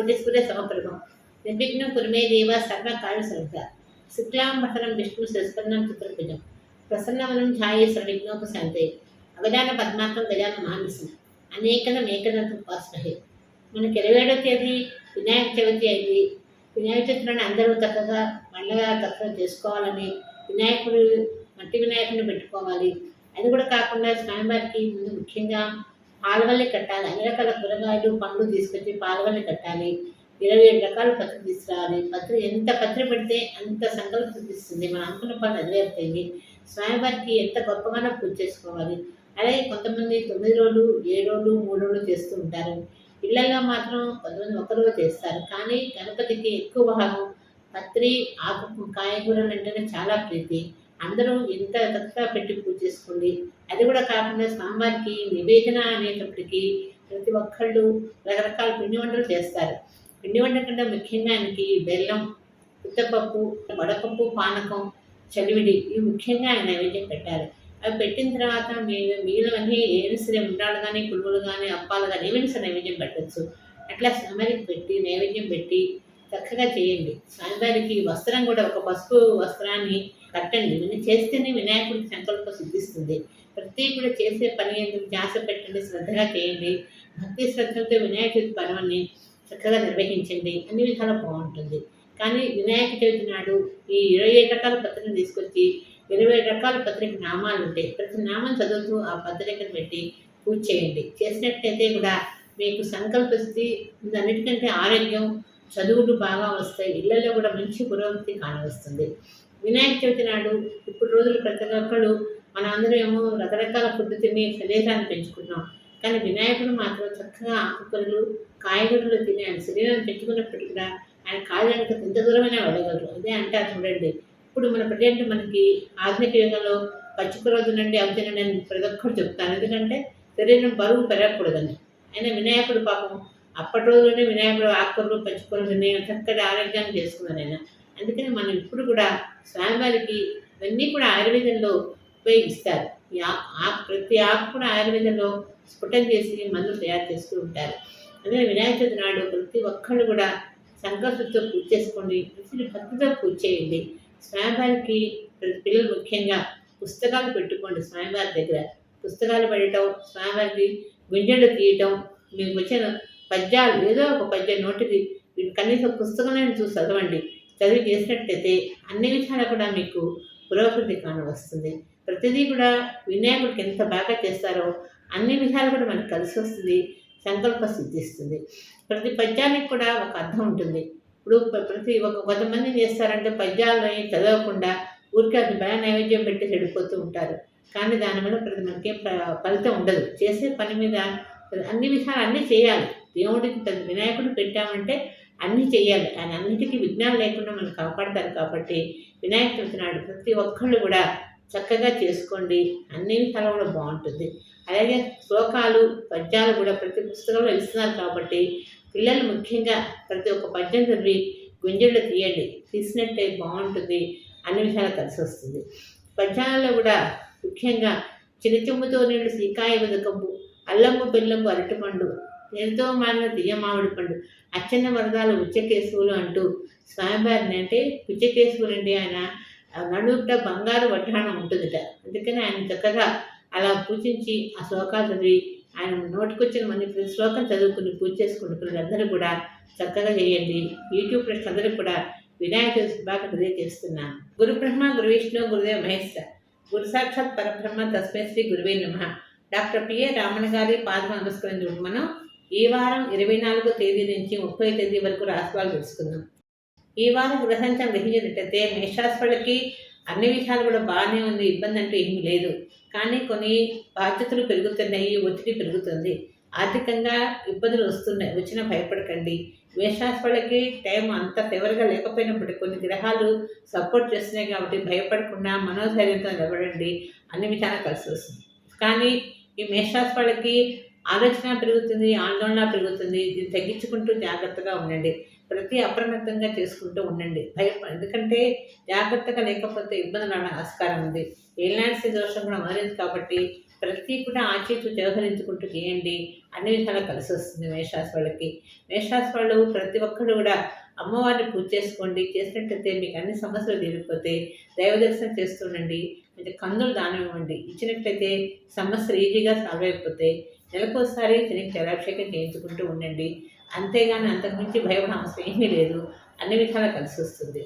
కోటేశ్వర సమప్రభం నిర్విఘ్నం కురుమే దేవ సర్వకార్య సర్వ శుక్లాంబరం విష్ణు శస్పన్నం చిత్రభుజం ప్రసన్నవనం ఛాయే సర్విఘ్నోపశాంతే అవధాన పద్మాకం గజాన మహానిసం అనేకన మేకనంత ఉపాసనహే మనకి ఇరవై ఏడవ తేదీ వినాయక చవితి అయింది వినాయక చవితిని అందరూ చక్కగా పండగ చక్కగా చేసుకోవాలని వినాయకుడు మట్టి వినాయకుడిని పెట్టుకోవాలి అది కూడా కాకుండా స్వామివారికి ముందు ముఖ్యంగా పాలవల్లే కట్టాలి. అన్ని రకాల కూరగాయలు పండ్లు తీసుకొచ్చి పాలవల్లి కట్టాలి. ఇరవై ఏడు రకాల పత్రి తీసుకురావాలి. పత్రి ఎంత పత్రి పెడితే అంత సంకల్పం చూపిస్తుంది. మనం అనుకున్న పని నెరవేరుతాయి స్వామివారికి ఎంత గొప్పగానో పూజ చేసుకోవాలి. అలాగే కొంతమంది తొమ్మిది రోజులు ఏడు రోజులు మూడు రోజులు చేస్తూ ఉంటారు. ఇళ్ళలో మాత్రం కొంతమంది ఒకరోజు చేస్తారు. కానీ గణపతికి ఎక్కువ భాగం పత్రి ఆకు కాయగూరలు అంటేనే చాలా ప్రీతి. అందరూ ఎంత చక్కగా పెట్టి పూజ చేసుకోండి. అది కూడా కాకుండా స్వామివారికి నివేదన అనేటప్పటికీ ప్రతి ఒక్కళ్ళు రకరకాల పిండి వంటలు చేస్తారు. పిండి వంట కంటే ముఖ్యంగా ఆయనకి బెల్లం ఉత్తపప్పు వడపప్పు పానకం చలివిడి ఇవి ముఖ్యంగా ఆయన నైవేద్యం పెట్టాలి అవి పెట్టిన తర్వాత మీరు మిగిలినవన్నీ ఏమి సరే ఉండాలి కానీ పులుగులు కానీ అప్పాలు కానీ ఏమైనా సరే నైవేద్యం పెట్టచ్చు. అట్లా సమరికి పెట్టి నైవేద్యం పెట్టి చక్కగా చేయండి. స్వామివారికి వస్త్రం కూడా ఒక పసుపు వస్త్రాన్ని కట్టండి. ఇవన్నీ చేస్తేనే వినాయకుడి సంకల్పం సిద్ధిస్తుంది. ప్రతి కూడా చేసే పని ఎందుకు? ధ్యాస పెట్టండి శ్రద్ధగా చేయండి. భక్తి శ్రద్ధలతో వినాయక చవితి పర్వాన్ని చక్కగా నిర్వహించండి. అన్ని విధాలు బాగుంటుంది. కానీ వినాయక చవితి నాడు ఈ ఇరవై ఏడు రకాల పత్రికను తీసుకొచ్చి ఇరవై రకాల పత్రిక నామాలు ఉంటాయి ప్రతి నామం చదువుతూ ఆ పత్రికను పెట్టి పూజ చేయండి. చేసినట్టయితే కూడా మీకు సంకల్పిస్తే అన్నిటికంటే ఆరోగ్యం చదువులు బాగా వస్తాయి ఇళ్ళలో కూడా మంచి పురోగతి కానవస్తుంది. వినాయక చవితి నాడు ఇప్పుడు రోజులు ప్రతి ఒక్కళ్ళు మన అందరం ఏమో రకరకాల ఫుడ్ తిని శరీరాన్ని పెంచుకున్నాం కానీ వినాయకుడు మాత్రం చక్కగా ఆకుకూరలు కాయగూరలు తిని ఆయన శరీరాన్ని పెంచుకున్నప్పటికీ కూడా ఆయన కాయడానికి ఎంత దూరమైనా వెళ్ళగలరు. అదే అంటారు చూడండి. ఇప్పుడు మన ప్రజెంట్ మనకి ఆధునిక యుగంలో పచ్చిపురోజు తినండి అవి తినండి అని ప్రతి ఒక్కరు చెప్తాను ఎందుకంటే శరీరం బరువు పెరగకూడదని. ఆయన వినాయకుడు పాపం అప్పటి రోజుల్లోనే వినాయకుడు ఆకుకూరలు పచ్చికూరలు నేను చక్కటి ఆరోగ్యాన్ని చేసుకున్నారు ఆయన అందుకని మనం ఇప్పుడు కూడా స్వామివారికి ఇవన్నీ కూడా ఆయుర్వేదంలో ఉపయోగిస్తారు. ఈ ఆకు ప్రతి ఆకు కూడా ఆయుర్వేదంలో స్ఫుటం చేసి మందులు తయారు చేస్తూ ఉంటారు. అందుకని వినాయక చవితి నాడు ప్రతి ఒక్కళ్ళు కూడా సంకల్పంతో పూజ చేసుకోండి. ప్రతి భక్తితో పూజ చేయండి. స్వామివారికి ప్రతి పిల్లలు ముఖ్యంగా పుస్తకాలు పెట్టుకోండి స్వామివారి దగ్గర. పుస్తకాలు పెట్టడం స్వామివారికి గుంజలు తీయటం మీకు వచ్చిన పద్యాలు ఏదో ఒక పద్యం నోటికి కనీసం పుస్తకం చూసి చదవండి. చదివి చేసినట్టయితే అన్ని విషయాలు కూడా మీకు పురోగతి కానవస్తుంది. ప్రతిదీ కూడా వినాయకుడికి ఎంత బాగా చేస్తారో అన్ని విషయాలు కూడా మనకు కలిసి వస్తుంది సంకల్ప సిద్ధిస్తుంది ప్రతి పద్యానికి కూడా ఒక అర్థం ఉంటుంది. ఇప్పుడు ప్రతి ఒక కొంతమంది చేస్తారంటే పద్యాలని చదవకుండా ఊరికే అది బాగా నైవేద్యం పెట్టి చెడిపోతూ ఉంటారు. కానీ దానివల్ల ప్రతి మనకి ఫలితం ఉండదు. చేసే పని మీద అన్ని విషయాలు అన్నీ చేయాలి. దేవుడికి పెద్ద వినాయకుడు పెట్టామంటే అన్నీ చేయాలి ఆయన అన్నిటికీ విఘ్నాలు లేకుండా మనం కాపాడతారు కాబట్టి వినాయక చవితి నాడు ప్రతి ఒక్కళ్ళు కూడా చక్కగా చేసుకోండి. అన్ని విధాలు కూడా బాగుంటుంది. అలాగే శ్లోకాలు పద్యాలు కూడా ప్రతి పుస్తకంలో ఇస్తున్నారు కాబట్టి పిల్లలు ముఖ్యంగా ప్రతి ఒక్క పద్యం చదివి గుంజళ్ళు తీయండి. తీసినట్టే బాగుంటుంది. అన్ని విషయాలు కలిసి వస్తుంది. పద్యాలలో కూడా ముఖ్యంగా చిన్న చెమ్ముతో నీళ్ళు సీకాయ వెదకము అల్లమ్ము బెల్లము అరటిపండు ఎంతో మారిన దియ్య పండు. అచ్చన్న వరదాలు ఉచ్చకేశవులు అంటూ స్వామివారిని అంటే పిచ్చకేశవులు అండి ఆయన నడుట బంగారు వడ్డాణం ఉంటుందిట. అందుకని ఆయన చక్కగా అలా పూజించి ఆ శ్లోకాలు చదివి ఆయన నోటికొచ్చిన మంది ప్రతి శ్లోకం చదువుకుని పూజ చేసుకుని పిల్లలందరూ కూడా చక్కగా చేయండి. యూట్యూబ్ ప్రశ్న అందరూ కూడా వినాయక చవితి బాగా తెలియజేస్తున్నాను. గురు బ్రహ్మ గురు విష్ణు గురుదేవ మహేశ్వర. గురు సాక్షాత్ పరబ్రహ్మ తస్మై శ్రీ గురువే నమ. డాక్టర్ పిఏ రామణ గారి పాదం నమస్కరించడం మనం ఈ వారం ఇరవై నాలుగో తేదీ నుంచి ముప్పై తేదీ వరకు రాశిఫలాలు తెలుసుకుందాం. ఈ వారం గ్రహంతం గ్రహించినట్టయితే మేషరాశి అన్ని విషయాలు కూడా బాగానే ఉంది ఇబ్బంది అంటూ ఏమీ లేదు. కానీ కొన్ని బాధ్యతలు పెరుగుతున్నాయి ఒత్తిడి పెరుగుతుంది. ఆర్థికంగా ఇబ్బందులు వస్తున్నాయి వచ్చినా భయపడకండి. మేషరాశి టైం అంత ఫేవర్గా లేకపోయినప్పటికీ కొన్ని గ్రహాలు సపోర్ట్ చేస్తున్నాయి కాబట్టి భయపడకుండా మనోధైర్యంతో నిలబడండి అన్ని విధాలు కలిసి వస్తుంది. కానీ ఈ మేషరాశి వాళ్ళకి ఆలోచన పెరుగుతుంది ఆందోళన పెరుగుతుంది దీన్ని తగ్గించుకుంటూ జాగ్రత్తగా ఉండండి. ప్రతి అప్రమత్తంగా చేసుకుంటూ ఉండండి. భయ ఎందుకంటే జాగ్రత్తగా లేకపోతే ఇబ్బందులు ఆస్కారం ఉంది. ఏలాంటి దోషం కూడా మారింది కాబట్టి ప్రతి కూడా ఆచితూ వ్యవహరించుకుంటూ చేయండి. అన్ని విధాలు కలిసి వస్తుంది మేషరాశి వాళ్ళకి మేషరాశి వాళ్ళు ప్రతి ఒక్కరు కూడా అమ్మవారిని పూజ చేసుకోండి. చేసినట్టయితే మీకు అన్ని సమస్యలు తీరిపోతే దైవ దర్శనం చేస్తుండండి కొంచెం కందులు దానం ఇవ్వండి. ఇచ్చినట్లయితే సమస్యలు ఈజీగా సాల్వ్ అయిపోతాయి. నెలకోసారి తిరిగి జలాభిషేకం చేయించుకుంటూ ఉండండి. అంతేగాని అంతకుమించి భయపడ అవసరం ఏమీ లేదు. అన్ని విధాలా కలిసి వస్తుంది.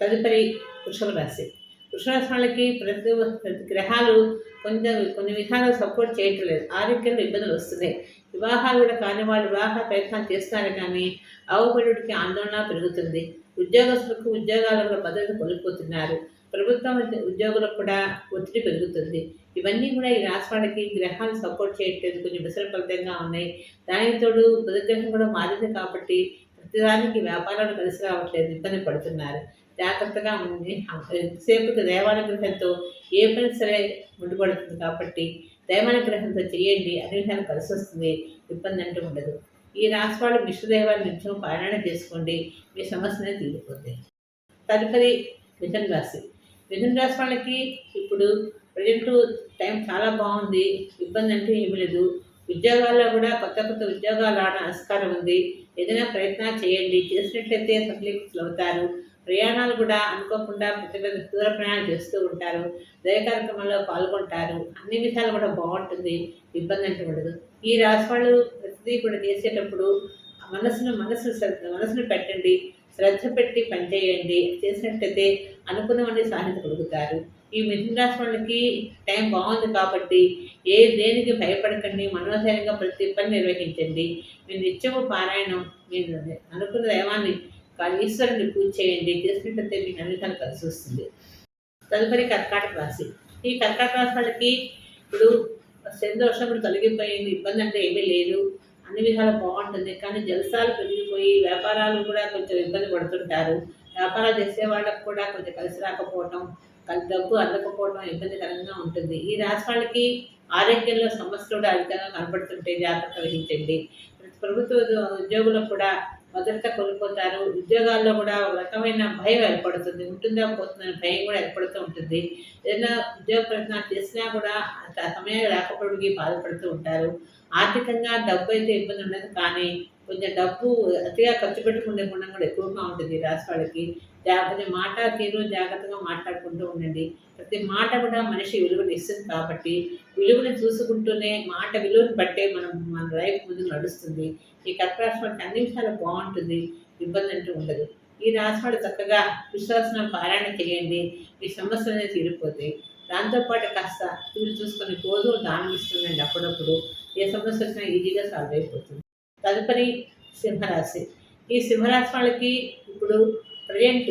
తదుపరి వృషభ రాశి వృషభ రాశి వాళ్ళకి ప్రతి ప్రతి గ్రహాలు కొంచెం కొన్ని విధాలుగా సపోర్ట్ చేయటం లేదు ఆరోగ్యంలో ఇబ్బందులు వస్తున్నాయి. వివాహాలు కూడా కాని వాళ్ళు వివాహ ప్రయత్నాలు చేస్తున్నారు కానీ అవబడుడికి ఆందోళన పెరుగుతుంది. ఉద్యోగస్తులకు ఉద్యోగాలలో భద్రత కోల్పోతున్నారు. ప్రభుత్వం ఉద్యోగులకు కూడా ఒత్తిడి పెరుగుతుంది. ఇవన్నీ కూడా ఈ రాశి వాళ్ళకి గ్రహాలు సపోర్ట్ చేయట్లేదు. కొంచెం విసర ఫలితంగా ఉన్నాయి. దానికి తోడు బుధగ్రహం కూడా మారింది కాబట్టి ప్రతిదానికి వ్యాపారాలు కలిసి రావట్లేదు. ఇబ్బంది పడుతున్నారు. జాగ్రత్తగా ఉంది సేపుకి దైవానుగ్రహంతో ఏ పని సరే ముడిపడుతుంది కాబట్టి దైవానుగ్రహంతో చేయండి. అన్ని విధాలు కలిసి వస్తుంది. ఇబ్బంది అంటూ ఉండదు. ఈ రాశి వాళ్ళు విష్ణుదేవాల నిత్యం పారాయణ చేసుకోండి. మీ సమస్యనే తీరిపోతుంది తదుపరి మిథున రాశి మిథున రాశి వాళ్ళకి ఇప్పుడు ప్రజెంట్ టైం చాలా బాగుంది ఇబ్బంది అంటే ఏమి లేదు. ఉద్యోగాల్లో కూడా కొత్త కొత్త ఉద్యోగాలు రావడం ఆస్కారం ఉంది. ఏదైనా ప్రయత్నాలు చేయండి. చేసినట్లయితే సఫలీకృతులు అవుతారు. ప్రయాణాలు కూడా అనుకోకుండా పెద్ద పెద్ద దూర ప్రయాణాలు చేస్తూ ఉంటారు. దయ కార్యక్రమంలో పాల్గొంటారు. అన్ని విధాలు కూడా బాగుంటుంది. ఇబ్బంది అంటే ఉండదు ఈ రాశి వాళ్ళు ప్రతిదీ కూడా చేసేటప్పుడు మనసును మనసు మనసును పెట్టండి. శ్రద్ధ పెట్టి పనిచేయండి చేసినట్టయితే అనుకున్నవన్నీ సాధించగలుగుతారు ఈ మిథున రాశి వాళ్ళకి టైం బాగుంది కాబట్టి ఏ దేనికి భయపడకండి మనోధైర్యంగా ప్రతి పని నిర్వహించండి. మీరు నిత్యము పారాయణం మీరు అనుకున్న దైవాన్ని ఈశ్వరుని పూజ చేయండి చేసినట్టయితే మీకు అన్ని కలిసి వస్తుంది. తదుపరి కర్కాటక రాశి. ఈ కర్కాటక రాశి వాళ్ళకి ఇప్పుడు సంతోషం ఇప్పుడు తొలగిపోయింది ఇబ్బంది అంటే ఏమీ లేదు. అన్ని విధాలు బాగుంటుంది. కానీ జలసాలు పెరిగిపోయి వ్యాపారాలు కూడా కొంచెం ఇబ్బంది పడుతుంటారు. వ్యాపారాలు చేసే వాళ్ళకు కూడా కొంచెం కలిసి రాకపోవటం డబ్బు అందకపోవడం ఇబ్బందికరంగా ఉంటుంది. ఈ రాశి వాళ్ళకి ఆరోగ్యంలో సమస్యలు కూడా అధికంగా కనపడుతుంటే జాగ్రత్త వహించండి. ప్రభుత్వ ఉద్యోగులకు కూడా భద్రత కోల్పోతారు. ఉద్యోగాల్లో కూడా ఒక రకమైన భయం ఏర్పడుతుంది. ఉంటుందా పోతుందని భయం కూడా ఏర్పడుతూ ఉంటుంది. ఏదైనా ఉద్యోగ ప్రయత్నాలు చేసినా కూడా అంత సమయం రాకపోవడానికి బాధపడుతూ ఉంటారు. ఆర్థికంగా డబ్బు అయితే ఇబ్బంది ఉండదు. కానీ కొంచెం డబ్బు అతిగా ఖర్చు పెట్టుకునే గుణం కూడా ఎక్కువగా ఉంటుంది. రాసి వాళ్ళకి జాగ్రత్త మాట తీరు జాగ్రత్తగా మాట్లాడుకుంటూ ఉండండి. ప్రతి మాట కూడా మనిషి విలువను ఇస్తుంది కాబట్టి విలువను చూసుకుంటూనే మాట విలువను బట్టే మనం మన లైఫ్ ముందు నడుస్తుంది. ఈ కర్కరాశి అన్ని విషయాలు బాగుంటుంది ఇబ్బంది అంటూ ఉండదు. ఈ రాశివాడు చక్కగా విశ్వాసం పారాయణ చేయండి. ఈ సమస్యలు అనేది తీరిపోతాయి దాంతోపాటు కాస్త వీళ్ళు చూసుకొని రోజు దానం ఇస్తుందండి అప్పుడప్పుడు. ఏ సమస్య వచ్చినా ఈజీగా సాల్వ్ అయిపోతుంది. తదుపరి సింహరాశి. ఈ సింహరాశి వాళ్ళకి ఇప్పుడు ప్రజెంట్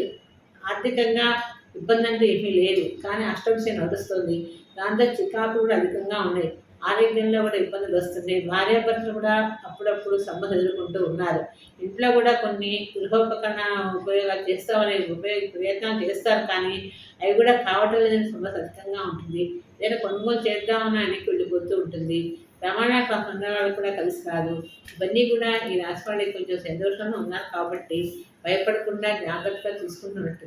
ఆర్థికంగా ఇబ్బంది అంటే ఏమీ లేదు. కానీ అష్టంశ నడుస్తుంది. దాంతో చికాకులు కూడా అధికంగా ఉన్నాయి. ఆరోగ్యంలో కూడా ఇబ్బందులు వస్తున్నాయి. భార్యాభర్తలు కూడా అప్పుడప్పుడు సంబంధం ఎదుర్కొంటూ ఉన్నారు. ఇంట్లో కూడా కొన్ని గృహోపకరణ ఉపయోగాలు చేస్తామని ఉపయోగ ప్రయత్నాలు చేస్తారు. కానీ అవి కూడా కావటం లేదని సమస్య అధికంగా ఉంటుంది. లేదా కొనుగోలు చేద్దామని అని వెళ్ళిపోతూ ఉంటుంది. రవాణా సంబంధాలు కూడా కలిసి రాదు. ఇవన్నీ కూడా ఈ రాశి కొంచెం సంతోషంగా ఉన్నారు కాబట్టి భయపడకుండా జాగ్రత్తగా చూసుకుంటున్నట్టు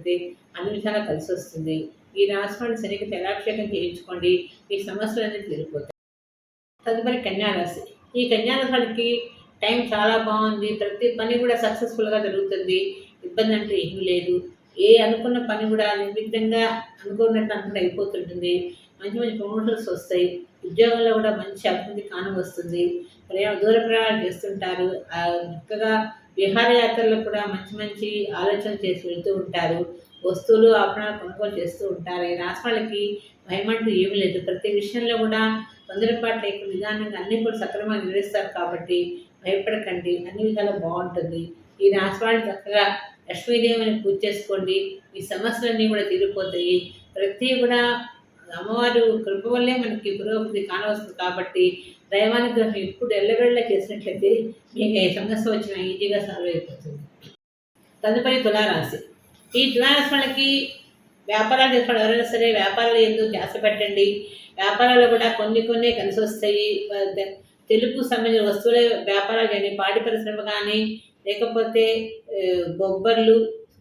అన్ని విధాలా కలిసి వస్తుంది. ఈ రాశి శనికి సరిగ్గా తెలాభిషేకం చేయించుకోండి. ఈ సమస్యలు అనేది తీరిపోతాయి. తదుపరి కన్యారాశి ఈ కన్యారాశికి టైం చాలా బాగుంది. ప్రతి పని కూడా సక్సెస్ఫుల్గా జరుగుతుంది. ఇబ్బంది అంటే ఏమీ లేదు. ఏ అనుకున్న పని కూడా నిర్విఘ్నంగా అనుకున్నట్టు అనుకుంటే అయిపోతుంటుంది. మంచి మంచి ప్రమోషన్స్ వస్తాయి. ఉద్యోగంలో కూడా మంచి అభివృద్ధి కానవస్తుంది. ప్రయాణ దూర ప్రయాణాలు చేస్తుంటారు. చక్కగా విహారయాత్రలో కూడా మంచి మంచి ఆలోచన చేసి వెళ్తూ ఉంటారు. వస్తువులు ఆపణాలు కొనుగోలు చేస్తూ ఉంటారు. ఈ రాష్ట్రాలకి భయమంటూ ఏమి లేదు. ప్రతి విషయంలో కూడా తొందరపాటు లేకుండా నిదానంగా అన్ని కూడా సక్రమంగా నిర్వహిస్తారు కాబట్టి భయపడకండి. అన్ని విధాలు బాగుంటుంది. ఈ రాష్ట్రాలు చక్కగా లక్ష్మీదేవిని పూజ చేసుకోండి. ఈ సమస్యలన్నీ కూడా తీరిపోతాయి. ప్రతి కూడా అమ్మవారు కృప వల్లే మనకి పురోగతి కానవస్తుంది కాబట్టి దైవానుగ్రహం ఎప్పుడు ఎల్లవెళ్ళ చేసినట్లయితే మీకు ఏ సమస్య వచ్చినా ఈజీగా సాల్వ్ అయిపోతుంది. తదుపరి తులారాశి. ఈ తులారాశి వాళ్ళకి వ్యాపారాలు చేసిన ఎవరైనా సరే వ్యాపారాలు ఎందుకు ధ్యాస పెట్టండి. వ్యాపారాలు కూడా కొన్ని కొన్ని కలిసి వస్తాయి తెలుపు సంబంధించిన వస్తువుల వ్యాపారాలు కానీ పాడి పరిశ్రమ కానీ లేకపోతే బొబ్బర్లు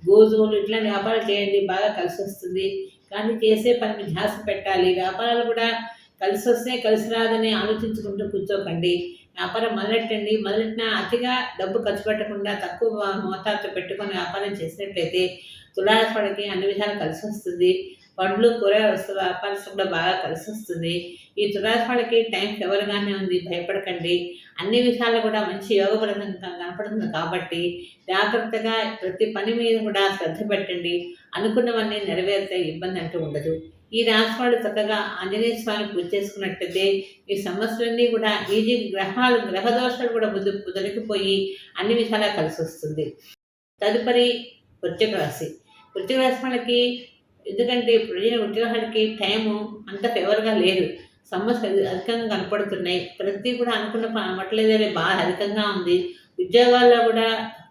గోధుమలు ఇట్లాంటి వ్యాపారాలు చేయండి. బాగా కలిసి వస్తుంది కానీ చేసే పని ధ్యాస పెట్టాలి. వ్యాపారాలు కూడా కలిసి వస్తే కలిసి రాదని ఆలోచించుకుంటూ కూర్చోకండి. వ్యాపారం మొదలెట్టండి. మొదలెట్టిన అతిగా డబ్బు ఖర్చు పెట్టకుండా తక్కువ మోతాదుతో పెట్టుకొని వ్యాపారం చేసినట్లయితే తులారాశి అన్ని విధాలు కలిసి వస్తుంది పండ్లు కూర వస్తు వ్యాపారస్తులు కూడా బాగా కలిసి వస్తుంది ఈ తులారాశి టైం ఫేవర్గానే ఉంది. భయపడకండి. అన్ని విషయాలు కూడా మంచి యోగపరంగా కనపడుతుంది కాబట్టి జాగ్రత్తగా ప్రతి పని మీద కూడా శ్రద్ధ పెట్టండి. అనుకున్నవన్నీ నెరవేరుతాయి ఇబ్బంది అంటూ ఉండదు. ఈ రాశి వాళ్ళు చక్కగా ఆంజనేయ స్వామిని పూజ చేసుకున్నట్లయితే ఈ సమస్యలన్నీ కూడా ఈజీ గ్రహాలు గ్రహ దోషాలు కూడా బుద్ధి తొలగిపోయి అన్ని విధాలా కలిసి వస్తుంది తదుపరి వృత్తిక రాశి. వృత్తిక రాశి వాళ్ళకి ఎందుకంటే ప్రజల ఉద్యోగానికి టైము అంత ఫేవర్గా లేదు. సమస్యలు అధికంగా కనపడుతున్నాయి. ప్రతి కూడా అనుకున్న పట్టలేదనే బాధ అధికంగా ఉంది. ఉద్యోగాల్లో కూడా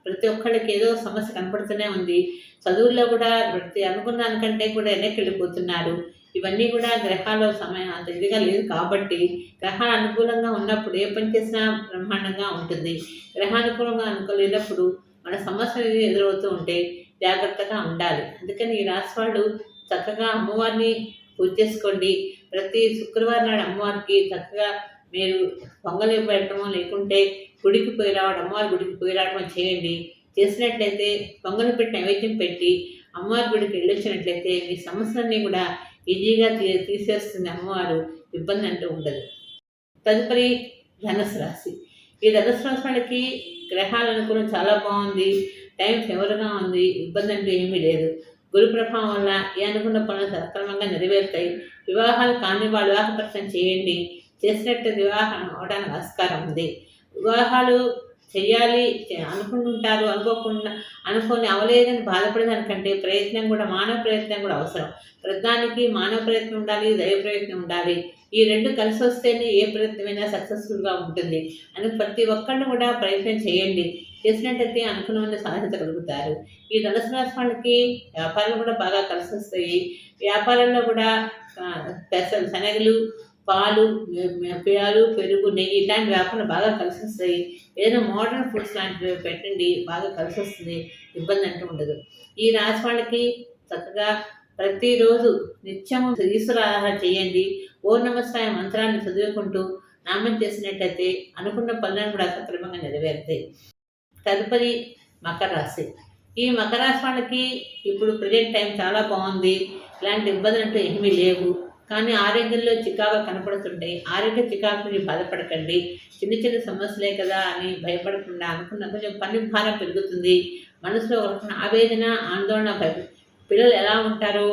ప్రతి ఒక్కళ్ళకి ఏదో సమస్య కనపడుతూనే ఉంది. చదువుల్లో కూడా ప్రతి అనుకున్న దానికంటే కూడా వెనక్కి వెళ్ళిపోతున్నారు ఇవన్నీ కూడా గ్రహాల సమయం అంత ఇదిగా లేదు కాబట్టి గ్రహాలు అనుకూలంగా ఉన్నప్పుడు ఏ పని చేసినా బ్రహ్మాండంగా ఉంటుంది. గ్రహానుకూలంగా అనుకోలేనప్పుడు మన సమస్యలు ఎదురవుతూ ఉంటే జాగ్రత్తగా ఉండాలి. అందుకని ఈ రాశి వాళ్ళు చక్కగా అమ్మవారిని పూజ చేసుకోండి. ప్రతి శుక్రవారం నాడు అమ్మవారికి చక్కగా మీరు పొంగలి పెట్టడం లేకుంటే గుడికి పోయి రావడం అమ్మవారి గుడికి పోయి రావడం చేయండి. చేసినట్లయితే పొంగలి పెట్టి నైవేద్యం పెట్టి అమ్మవారి గుడికి వెళ్ళొచ్చినట్లయితే మీ సమస్యలన్నీ కూడా ఈజీగా తీ తీసేస్తుంది అమ్మవారు. ఇబ్బంది అంటూ ఉండదు. తదుపరి ధనుసు రాశి. ఈ ధనుసు రాశి వాళ్ళకి గ్రహాలు అనుకూలం చాలా బాగుంది. టైం ఫేవర్గా ఉంది. ఇబ్బంది అంటూ ఏమీ లేదు. గురు ప్రభావం వల్ల ఏ అనుకున్న పనులు సక్రమంగా నెరవేరుతాయి. వివాహాలు కాని వాళ్ళు వివాహ ప్రశ్న చేయండి. చేసినట్టు వివాహం అవడానికి ఆస్కారం ఉంది. వివాహాలు చేయాలి అనుకుంటుంటారు అనుకోకుండా అనుకొని అవలేదని బాధపడేదానికంటే ప్రయత్నం కూడా మానవ ప్రయత్నం కూడా అవసరం. ప్రధానికి మానవ ప్రయత్నం ఉండాలి దైవ ప్రయత్నం ఉండాలి. ఈ రెండు కలిసి వస్తేనే ఏ ప్రయత్నమైనా సక్సెస్ఫుల్గా ఉంటుంది. అని ప్రతి ఒక్కళ్ళు కూడా ప్రయత్నం చేయండి. చేసినట్టయితే అనుకున్నవన్నీ సాధించగలుగుతారు ఈ ధనుసు రాశి వాళ్ళకి వ్యాపారాలు కూడా బాగా కలిసి వస్తాయి. వ్యాపారంలో కూడా పెసలు శనగలు పాలు పాలు పెరుగు నెయ్యి ఇలాంటి వ్యాపారం బాగా కలిసి వస్తాయి ఏదైనా మోడర్న్ ఫుడ్స్ లాంటివి పెట్టండి బాగా కలిసి వస్తుంది ఇబ్బంది అంటూ ఉండదు. ఈ రాశి వాళ్ళకి చక్కగా ప్రతిరోజు నిత్యము ఈశ్వర చేయండి. ఓ నమస్తాయ మంత్రాన్ని చదువుకుంటూ నామం చేసినట్టయితే అనుకున్న పనులను కూడా సక్రమంగా నెరవేరుతాయి. తదుపరి మకర రాశి. ఈ మకర రాశి వాళ్ళకి ఇప్పుడు ప్రజెంట్ టైం చాలా బాగుంది. ఇలాంటి ఇబ్బందులు అంటూ ఏమీ లేవు. కానీ ఆరోగ్యంలో చికాగా కనపడుతుంటే ఆరోగ్య చికాకుని బాధపడకండి. చిన్న చిన్న సమస్యలే కదా అని భయపడకుండా అనుకున్న కొంచెం పని భారం పెరుగుతుంది. మనసులో ఒక ఆవేదన ఆందోళన పిల్లలు ఎలా ఉంటారో?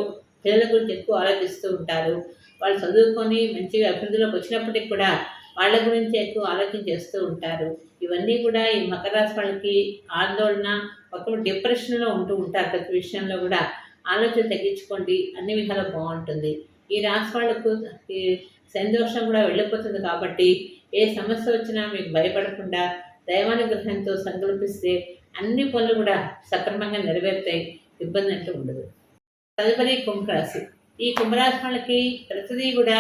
పిల్లల గురించి ఎక్కువ ఆలోచిస్తూ ఉంటారు. వాళ్ళు చదువుకొని మంచిగా అభివృద్ధిలోకి వచ్చినప్పటికి కూడా వాళ్ళ గురించి ఎక్కువ ఆలోచన చేస్తూ ఉంటారు. ఇవన్నీ కూడా ఈ మకర రాశి వాళ్ళకి ఆందోళన ఒక డిప్రెషన్లో ఉంటూ ఉంటారు. ప్రతి విషయంలో కూడా ఆలోచన తగ్గించుకోండి. అన్ని విధాలు బాగుంటుంది. ఈ రాశి వాళ్ళకు ఈ సంతోషం కూడా వెళ్ళిపోతుంది కాబట్టి ఏ సమస్య వచ్చినా మీకు భయపడకుండా దైవానుగ్రహంతో సంకల్పిస్తే అన్ని పనులు కూడా సక్రమంగా నెరవేరుతాయి ఇబ్బంది అంటూ ఉండదు. తదుపరి కుంభరాశి. ఈ కుంభరాశి వాళ్ళకి ప్రతిదీ కూడా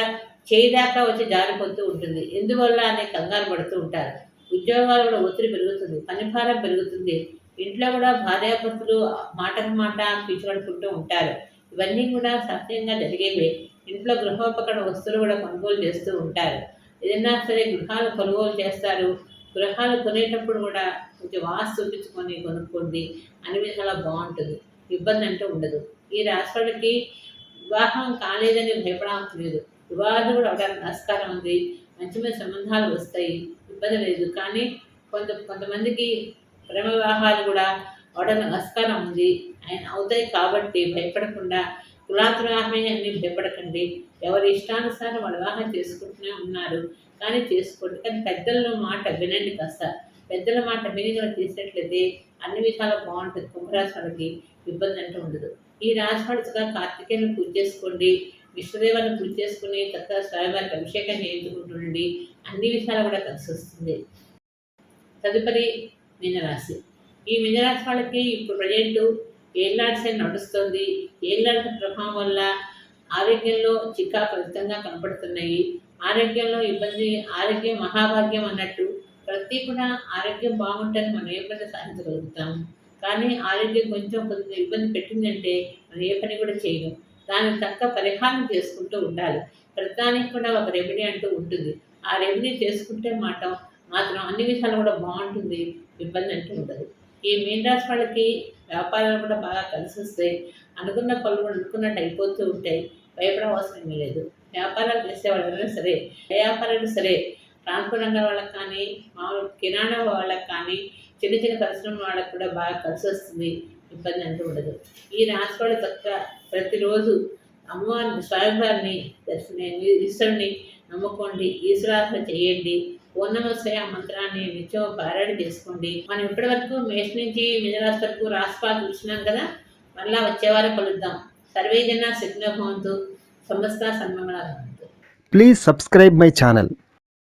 చేయదాకా వచ్చి జారిపోతూ ఉంటుంది. ఎందువల్ల అనే కంగారు పడుతూ ఉంటారు. ఉద్యోగాలు కూడా ఒత్తిడి పెరుగుతుంది పనిభారం పెరుగుతుంది. ఇంట్లో కూడా భార్యాభర్తలు మాటకు మాట పిచ్చిపడుకుంటూ ఉంటారు. ఇవన్నీ కూడా సత్యంగా జరిగేవి. ఇంట్లో గృహోపకరణ వస్తువులు కూడా కొనుగోలు చేస్తూ ఉంటారు. ఏదైనా సరే గృహాలు కొనుగోలు చేస్తారు. గృహాలు కొనేటప్పుడు కూడా కొంచెం వాస్తు చూపించుకొని కొనుక్కోండి. అన్ని విధాలా బాగుంటుంది. ఇబ్బంది అంటూ ఉండదు. ఈ రాష్ట్రాలకి వివాహం కాలేదని భయపడాల్సి లేదు. వివాహాలు కూడా అవడానికి నమస్కారం ఉంది. మంచి మంచి సంబంధాలు వస్తాయి. ఇబ్బంది లేదు. కానీ కొంత కొంతమందికి ప్రేమ వివాహాలు కూడా అవడానికి నమస్కారం ఉంది. ఆయన అవుతాయి కాబట్టి భయపడకుండా కులాతురాహమే అని భయపడకండి. ఎవరి ఇష్టానుసారం వాళ్ళ వివాహం చేసుకుంటూనే ఉన్నారు. కానీ చేసుకోండి. కానీ పెద్దల మాట వినండి కాస్త. పెద్దల మాట వినిగా తీసినట్లయితే అన్ని విధాలు బాగుంటుంది. కుంభరాశి వాళ్ళకి ఇబ్బంది అంటూ ఉండదు. ఈ రాశి వాళ్ళుగా కార్తికేయులను పూజ చేసుకోండి. విష్ణుదేవాన్ని పూజ చేసుకుని చక్కగా స్వామివారికి అభిషేకం చేయించుకుంటుండండి అన్ని విషయాలు కూడా కలిసి వస్తుంది. తదుపరి మీనరాశి. ఈ మీనరాశి వాళ్ళకి ఇప్పుడు ప్రజెంట్ ఏళ్ళాడి నడుస్తుంది. ఏళ్ళాడి ప్రభావం వల్ల ఆరోగ్యంలో చిక్కా ఫలితంగా కనపడుతున్నాయి. ఆరోగ్యంలో ఇబ్బంది ఆరోగ్యం మహాభాగ్యం అన్నట్టు ప్రతి కూడా ఆరోగ్యం బాగుంటుంది మనం ఏ పని సాధించగలుగుతాం. కానీ ఆరోగ్యం కొంచెం కొంచెం ఇబ్బంది పెట్టిందంటే మనం ఏ పని కూడా చేయము దానికి తక్క పరిహారం చేసుకుంటూ ఉండాలి. ప్రతిదానికి కూడా ఒక రెమెడీ అంటూ ఉంటుంది. ఆ రెమెడీ చేసుకుంటే మాట మాత్రం అన్ని విషయాలు కూడా బాగుంటుంది. ఇబ్బంది అంటూ ఉండదు. ఈ మీన రాశి వాళ్ళకి వ్యాపారాలు కూడా బాగా కలిసి వస్తాయి. అనుకున్న పనులు కూడా అనుకున్నట్టు అయిపోతూ ఉంటాయి. భయపడవసరం లేదు. వ్యాపారాలు చేసే వాళ్ళైనా సరే ఏ వ్యాపారాలు సరే ట్రాన్స్పోర్ట్ రంగం వాళ్ళకి కానీ మామూలు కిరాణా వాళ్ళకి కానీ చిన్న చిన్న పరిశ్రమ వాళ్ళకి కూడా బాగా కలిసి వస్తుంది. ఇబ్బంది అంటూ ఉండదు. ఈ రాశి వాళ్ళు తక్కువ ప్రతిరోజు అమ్మవారిని స్వామివారిని దర్శన ఈశ్వరుని నమ్ముకోండి ఈశ్వరాధన చేయండి. పూర్ణమశ్రయ మంత్రాన్ని నిత్యం పారాయణ చేసుకోండి. మనం ఇప్పటి వరకు మేష్ నుంచి మిజరాశి వరకు రాష్ట్రాలు చూసినాం కదా మళ్ళా వచ్చేవారు కలుద్దాం. సర్వేజన సిగ్నభవంతు సమస్త సన్మమల ప్లీజ్ సబ్స్క్రైబ్ మై ఛానల్.